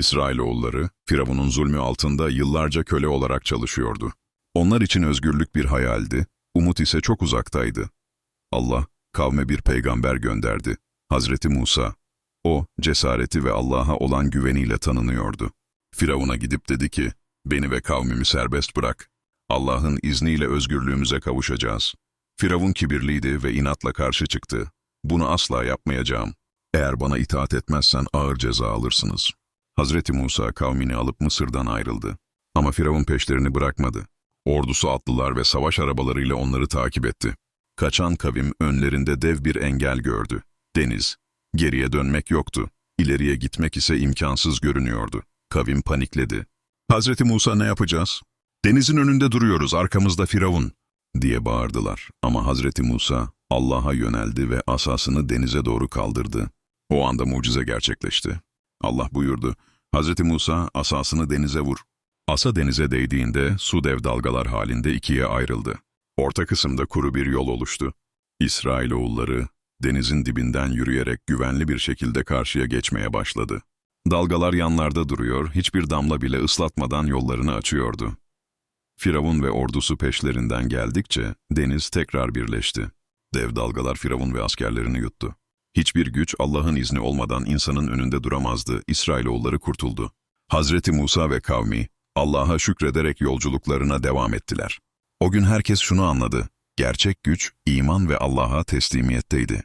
İsrailoğulları, Firavun'un zulmü altında yıllarca köle olarak çalışıyordu. Onlar için özgürlük bir hayaldi, umut ise çok uzaktaydı. Allah, kavme bir peygamber gönderdi. Hazreti Musa. O, cesareti ve Allah'a olan güveniyle tanınıyordu. Firavun'a gidip dedi ki, beni ve kavmimi serbest bırak. Allah'ın izniyle özgürlüğümüze kavuşacağız. Firavun kibirliydi ve inatla karşı çıktı. Bunu asla yapmayacağım. Eğer bana itaat etmezsen ağır ceza alırsınız. Hazreti Musa kavmini alıp Mısır'dan ayrıldı. Ama Firavun peşlerini bırakmadı. Ordusu atlılar ve savaş arabalarıyla onları takip etti. Kaçan kavim önlerinde dev bir engel gördü. Deniz. Geriye dönmek yoktu. İleriye gitmek ise imkansız görünüyordu. Kavim panikledi. Hazreti Musa ne yapacağız? Denizin önünde duruyoruz, arkamızda Firavun, diye bağırdılar. Ama Hazreti Musa Allah'a yöneldi ve asasını denize doğru kaldırdı. O anda mucize gerçekleşti. Allah buyurdu, Hazreti Musa asasını denize vur. Asa denize değdiğinde su dev dalgalar halinde ikiye ayrıldı. Orta kısımda kuru bir yol oluştu. İsrailoğulları denizin dibinden yürüyerek güvenli bir şekilde karşıya geçmeye başladı. Dalgalar yanlarda duruyor, hiçbir damla bile ıslatmadan yollarını açıyordu. Firavun ve ordusu peşlerinden geldikçe deniz tekrar birleşti. Dev dalgalar Firavun ve askerlerini yuttu. Hiçbir güç Allah'ın izni olmadan insanın önünde duramazdı, İsrailoğulları kurtuldu. Hazreti Musa ve kavmi Allah'a şükrederek yolculuklarına devam ettiler. O gün herkes şunu anladı, gerçek güç iman ve Allah'a teslimiyetteydi.